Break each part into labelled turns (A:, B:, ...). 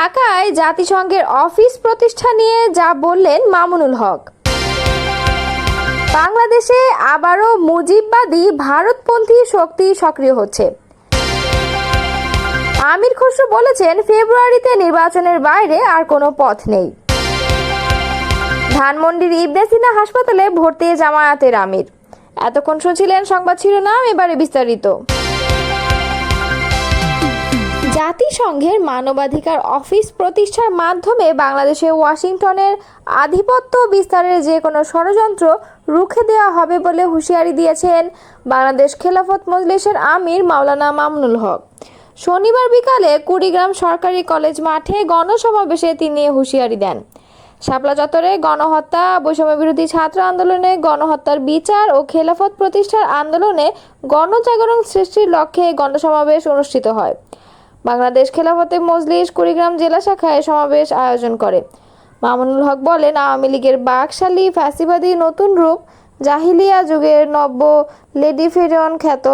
A: ঢাকায় জাতিসংঘের অফিস প্রতিষ্ঠা নিয়ে যা বললেন মামুনুল হক। বাংলাদেশে আবারও মুজিববাদী ভারতপন্থী শক্তি সক্রিয় হচ্ছে। আমির খসরু বলেছেন, ফেব্রুয়ারিতে নির্বাচনের বাইরে আর কোনো পথ নেই। ধানমন্ডির ইবনে সিনা হাসপাতালে ভর্তি জামায়াতের আমির। এতক্ষণ শুনছিলেন সংবাদ শিরোনাম, এবারে বিস্তারিত। জাতিসংঘের মানবাধিকার অফিস প্রতিষ্ঠার মাধ্যমে বাংলাদেশে ওয়াশিংটনের আধিপত্য বিস্তারের যে কোনো ষড়যন্ত্র রুখে দেওয়া হবে বলে হুঁশিয়ারি দিয়েছেন বাংলাদেশ খেলাফত মজলিসের আমির মাওলানা মামুনুল হক। শনিবার বিকালে কুড়িগ্রাম সরকারি কলেজ মাঠে গণসমাবেশে তিনি হুঁশিয়ারি দেন। শাপলা চত্বরে গণহত্যা বৈষম্য বিরোধী ছাত্র আন্দোলনে গণহত্যার বিচার ও খেলাফত প্রতিষ্ঠার আন্দোলনে গণজাগরণ সৃষ্টির লক্ষ্যে গণসমাবেশ অনুষ্ঠিত হয়। বাংলাদেশ খেলাফতে মজলিস কুড়িগ্রাম জেলা শাখায় সমাবেশ আয়োজন করে। মামুনুল হক বলেন, আওয়ামী লীগের বাকশালী ফ্যাসিবাদী নতুন রূপ জাহিলিয়া যুগের নব্য লেডি ফেরন খ্যাত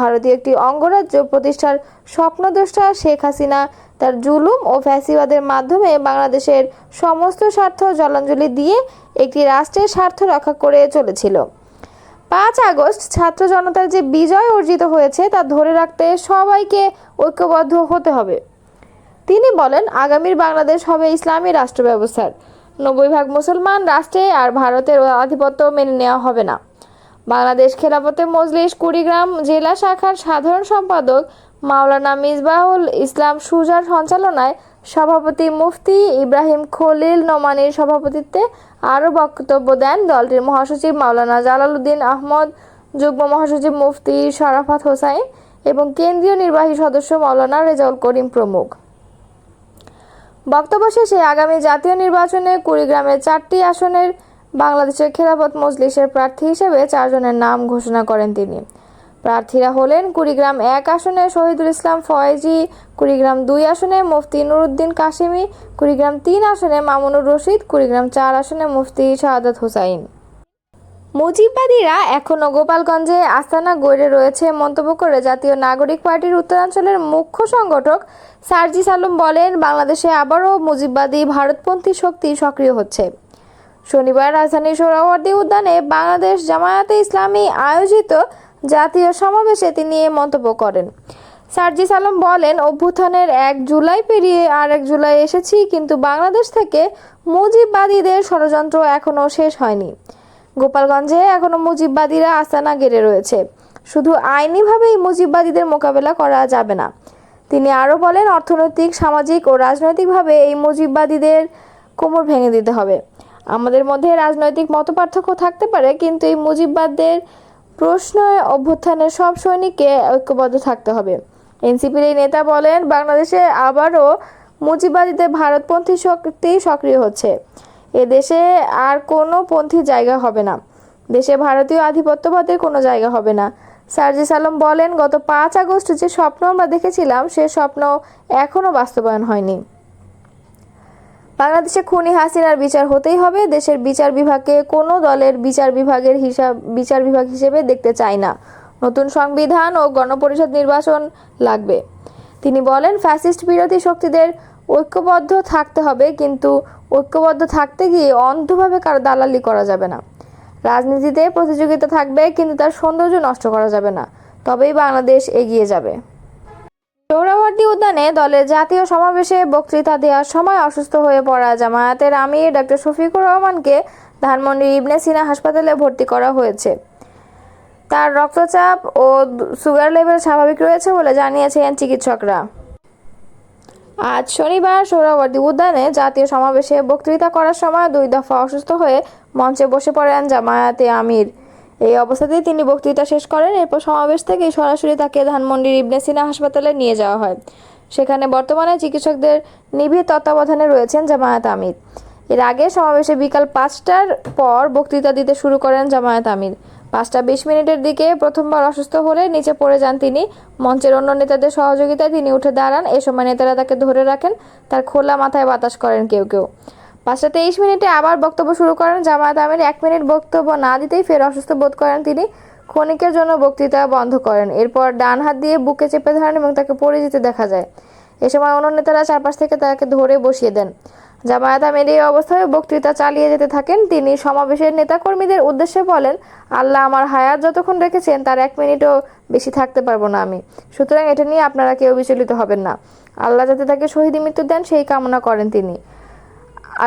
A: ভারতীয় একটি অঙ্গরাজ্য প্রতিষ্ঠার স্বপ্নদ্রষ্টা শেখ হাসিনা। তার জুলুম ও ফ্যাসিবাদের মাধ্যমে বাংলাদেশের সমস্ত স্বার্থ জলাঞ্জলি দিয়ে একটি রাষ্ট্রের স্বার্থ রক্ষা করে চলেছিল। পাঁচ আগস্ট ছাত্র জনতার যে বিজয় অর্জিত হয়েছে তা ধরে রাখতে সবাইকে ঐক্যবদ্ধ হতে হবে। তিনি বলেন, আগামীর বাংলাদেশ হবে ইসলামী রাষ্ট্র ব্যবস্থার। নব্বই ভাগ মুসলমান রাষ্ট্রে আর ভারতের আধিপত্য মেনে নেওয়া হবে না। বাংলাদেশ খেলাফতে মজলিস, কুড়িগ্রাম জেলা শাখার সাধারণ সম্পাদক মাওলানা মিসবাহুল ইসলাম সুজার সঞ্চালনায় সভাপতি মুফতি ইব্রাহিম খলিল নোমানির সভাপতিত্বে আরও বক্তব্য দেন দলটির মহাসচিব মাওলানা জালালউদ্দিন আহমদ, যুগ্ম মহাসচিব মুফতি শরাফাত হোসাইন এবং কেন্দ্রীয় নির্বাহী সদস্য মাওলানা রেজাউল করিম প্রমুখ। বক্তব্য শেষে আগামী জাতীয় নির্বাচনে কুড়িগ্রামের চারটি আসনের বাংলাদেশের খেলাফত মজলিসের প্রার্থী হিসেবে চারজনের নাম ঘোষণা করেন তিনি। প্রার্থীরা হলেন কুড়িগ্রাম এক আসনে শহীদুল ইসলাম ফয়েজি, কুড়িগ্রাম দুই আসনে মুফতি নুরুদ্দিন কাশিমি, কুড়িগ্রাম তিন আসনে মামুনুর রশিদ, কুড়িগ্রাম চার আসনে মুফতি শাহাদাত হুসাইন। মুজিববাদীরা এখনও গোপালগঞ্জে আস্তানা গড়ে রয়েছে মন্তব্য করে জাতীয় নাগরিক পার্টির উত্তরাঞ্চলের মুখ্য সংগঠক সার্জিস আলম বলেন, বাংলাদেশে আবারও মুজিববাদী ভারতপন্থী শক্তি সক্রিয় হচ্ছে। শনিবার রাজধানীর সোহরাওয়ার্দী উদ্যানে বাংলাদেশ জামায়াতে ইসলামী আয়োজিত জাতীয় সমাবেশে তিনি এ মন্তব্য করেন। সার্জিস আলম বলেন, অভ্যুত্থানের এক জুলাই পেরিয়ে আর এক জুলাই এসেছি, কিন্তু বাংলাদেশ থেকে মুজিববাদীদের ষড়যন্ত্র এখনও শেষ হয়নি। গোপালগঞ্জে এখনও মুজিববাদীরা আস্তানা গেড়ে রয়েছে। শুধু আইনিভাবেই মুজিববাদীদের মোকাবেলা করা যাবে না। তিনি আরও বলেন, অর্থনৈতিক, সামাজিক ও রাজনৈতিকভাবে এই মুজিববাদীদের কোমর ভেঙে দিতে হবে। আমাদের মধ্যে রাজনৈতিক মতপার্থক্য থাকতে পারে, কিন্তু এই মুজিববাদদের প্রশ্ন অভ্যুত্থানের সব সৈনিককে ঐক্যবদ্ধ থাকতে হবে। এনসিপির এই নেতা বলেন, বাংলাদেশে আবারও মুজিবাদীতে ভারতপন্থী শক্তি সক্রিয় হচ্ছে। এ দেশে আর কোনো পন্থী জায়গা হবে না। দেশে ভারতীয় আধিপত্যবাদের কোনো জায়গা হবে না। সার্জিস আলম বলেন, গত পাঁচ আগস্ট যে স্বপ্ন আমরা দেখেছিলাম, সে স্বপ্ন এখনও বাস্তবায়ন হয়নি। বাংলাদেশে খুনি হাসিনার বিচার হতেই হবে। দেশের বিচার বিভাগকে কোনো দলের বিচার বিভাগের হিসাব, বিচার বিভাগ হিসেবে দেখতে চায় না। নতুন সংবিধান ও গণপরিষদ নির্বাচন লাগবে। তিনি বলেন, ফ্যাসিস্ট বিরোধী শক্তিদের ঐক্যবদ্ধ থাকতে হবে, কিন্তু ঐক্যবদ্ধ থাকতে গিয়ে অন্ধভাবে কারও দালালি করা যাবে না। রাজনীতিতে প্রতিযোগিতা থাকবে, কিন্তু তার সৌন্দর্য নষ্ট করা যাবে না। তবেই বাংলাদেশ এগিয়ে যাবে। সোহরাওয়ার্দী উদ্যানে দলের জাতীয় সমাবেশে বক্তৃতা দেওয়ার সময় অসুস্থ হয়ে পড়া জামায়াতের আমির ডক্টর শফিকুর রহমানকে ধানমন্ডির ইবনে সিনা হাসপাতালে ভর্তি করা হয়েছে। তার রক্তচাপ ও সুগার লেভেল স্বাভাবিক রয়েছে বলে জানিয়েছেন চিকিৎসকরা। আজ শনিবার সোহরাওয়ার্দী উদ্যানে জাতীয় সমাবেশে বক্তৃতা করার সময় দুই দফা অসুস্থ হয়ে মঞ্চে বসে পড়েন জামায়াতে আমির। এই অবস্থাতেই তিনি বক্তৃতা শেষ করেন। এরপর সমাবেশ থেকে সরাসরি তাকে ধানমন্ডির ইবনে সিনা হাসপাতালে নিয়ে যাওয়া হয়। সেখানে বর্তমানে চিকিৎসকদের নিবিড় তত্ত্বাবধানে রয়েছেন জামায়াত আমির। এর আগে সমাবেশে বিকাল পাঁচটার পর বক্তৃতা দিতে শুরু করেন জামায়াত আমির। পাঁচটা বিশ মিনিটের দিকে প্রথমবার অসুস্থ হলে নিচে পড়ে যান তিনি। মঞ্চের অন্য নেতাদের সহযোগিতায় তিনি উঠে দাঁড়ান। এ সময় নেতারা তাকে ধরে রাখেন। তার খোলা মাথায় বাতাস করেন কেউ কেউ। পাঁচটা তেইশ মিনিটে আবার বক্তব্য শুরু করেন জামায়াত আমির। এক মিনিট বক্তব্য না দিতেই ফের অসুস্থ বোধ করেন তিনি। ক্ষণিকের জন্য বক্তৃতা বন্ধ করেন। এরপর ডান হাত দিয়ে বুকে চেপে ধরেন এবং তাকে পড়ে যেতে দেখা যায়। এ সময় অন্য নেতারা চারপাশ থেকে তাকে ধরে বসিয়ে দেন। জামায়াত আমির এই অবস্থায় বক্তৃতা চালিয়ে যেতে থাকেন। তিনি সমাবেশের নেতাকর্মীদের উদ্দেশ্যে বলেন, আল্লাহ আমার হায়াত যতক্ষণ রেখেছেন, তার এক মিনিটও বেশি থাকতে পারব না আমি। সুতরাং এটা নিয়ে আপনারা কেউ বিচলিত হবেন না। আল্লাহ যাতে তাকে শহীদ মৃত্যু দেন, সেই কামনা করেন তিনি।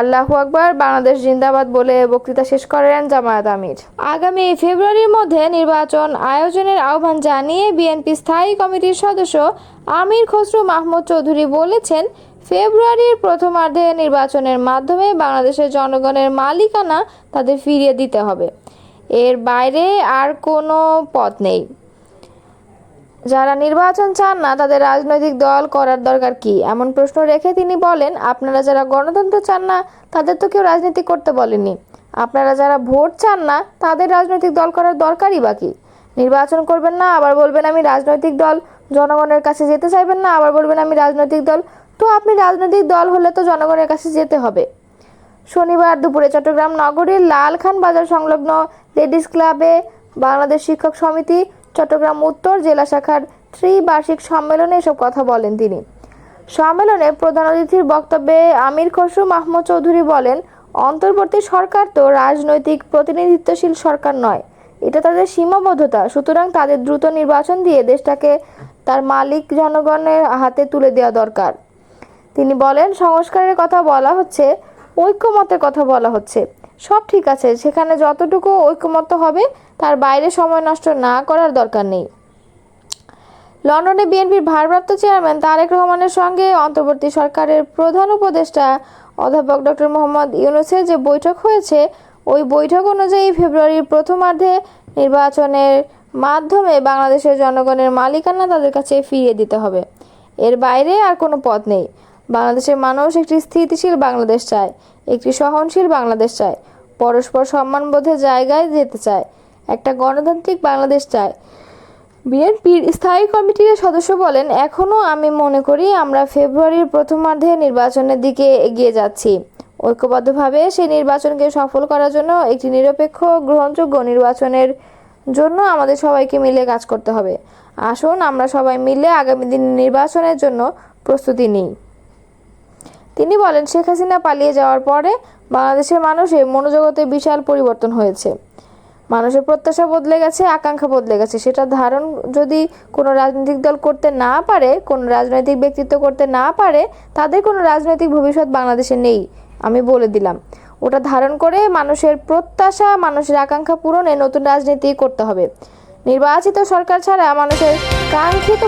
A: আল্লাহু আকবার, বাংলাদেশ জিন্দাবাদ বলে বক্তৃতা শেষ করেন জামায়াত আমির। আগামী ফেব্রুয়ারির মধ্যে নির্বাচন আয়োজনের আহ্বান জানিয়ে বিএনপি স্থায়ী কমিটির সদস্য আমির খসরু মাহমুদ চৌধুরী বলেছেন, ফেব্রুয়ারির প্রথমার্ধে নির্বাচনের মাধ্যমে বাংলাদেশের জনগণের মালিকানা তাদের ফিরিয়ে দিতে হবে। এর বাইরে আর কোনো পথ নেই। যারা নির্বাচন চান না, তাদের রাজনৈতিক দল করার দরকার কি? এমন প্রশ্ন রেখে তিনি বলেন, আপনারা যারা গণতন্ত্র চান না, তাদের তো কেউ রাজনীতি করতে বলেনি আপনারা যারা ভোট চান না, তাদের রাজনৈতিক দল করার দরকারই বাকি নির্বাচন করবেন না, আবার বলবেন, আমি রাজনৈতিক দল, জনগণের কাছে যেতে চাইবেন না। আবার বলবেন, আমি রাজনৈতিক দল। তো আপনি রাজনৈতিক দল হলে তো জনগণের কাছে যেতে হবে। শনিবার দুপুরে চট্টগ্রাম নগরীর লালখান বাজার সংলগ্ন লেডিস ক্লাবে বাংলাদেশ শিক্ষক সমিতি চট্টগ্রাম উত্তর জেলা শাখার ত্রিবার্ষিক সম্মেলনে এসব কথা বলেন তিনি। সম্মেলনে প্রধান অতিথির বক্তব্যে আমির খসরু মাহমুদ চৌধুরী বলেন, অন্তর্বর্তী সরকার তো রাজনৈতিক প্রতিনিধিত্বশীল সরকার নয়, এটা তাদের সীমাবদ্ধতা। সুতরাং তাদের দ্রুত নির্বাচন দিয়ে দেশটাকে তার মালিক জনগণের হাতে তুলে দেওয়া দরকার। তিনি বলেন, সংস্কারের কথা বলা হচ্ছে ঐক্যমতের কথা বলা হচ্ছে। সব ঠিক আছে। সেখানে যতটুকু ঐক্যমত হবে, তার বাইরে সময় নষ্ট না করার দরকার নেই। লন্ডনে বিএনপির ভারপ্রাপ্ত চেয়ারম্যান তারেক রহমানের সঙ্গে অন্তর্বর্তী সরকারের প্রধান উপদেষ্টা অধ্যাপক ডক্টর মোহাম্মদ ইউনুসের যে বৈঠক হয়েছে, ওই বৈঠক অনুযায়ী ফেব্রুয়ারির প্রথমার্ধে নির্বাচনের মাধ্যমে বাংলাদেশের জনগণের মালিকানা তাদের কাছে ফিরিয়ে দিতে হবে। এর বাইরে আর কোনো পথ নেই। বাংলাদেশের মানুষ একটি স্থিতিশীল বাংলাদেশ চায়, একটি সহনশীল বাংলাদেশ চায়। পরস্পর সম্মানবোধের জায়গায় যেতে চায়। একটা গণতান্ত্রিক বাংলাদেশ চায়। বিএনপির স্থায়ী কমিটির সদস্য বলেন এখনও আমি মনে করি আমরা ফেব্রুয়ারির প্রথমার্ধে নির্বাচনের দিকে এগিয়ে যাচ্ছি। ঐক্যবদ্ধভাবে সেই নির্বাচনকে সফল করার জন্য একটি নিরপেক্ষ, গ্রহণযোগ্য নির্বাচনের জন্য আমাদের সবাইকে মিলে কাজ করতে হবে। আসুন, আমরা সবাই মিলে আগামী দিন নির্বাচনের জন্য প্রস্তুতি নিই। তিনি বলেন, শেখ হাসিনা পালিয়ে যাওয়ার পরে বাংলাদেশের মানুষের মনোজগতে বিশাল পরিবর্তন হয়েছে। মানুষের প্রত্যাশা বদলে গেছে, আকাঙ্ক্ষা বদলে গেছে। সেটা ধারণ যদি কোনো রাজনৈতিক দল করতে না পারে, কোনো রাজনৈতিক ব্যক্তিত্ব করতে না পারে, তাদের কোনো রাজনৈতিক ভবিষ্যৎ বাংলাদেশে নেই। আমি বলে দিলাম। ওটা ধারণ করে মানুষের প্রত্যাশা, মানুষের আকাঙ্ক্ষা পূরণে নতুন রাজনীতি করতে হবে। নির্বাচিত সরকার ছাড়া মানুষের কাঙ্ক্ষিত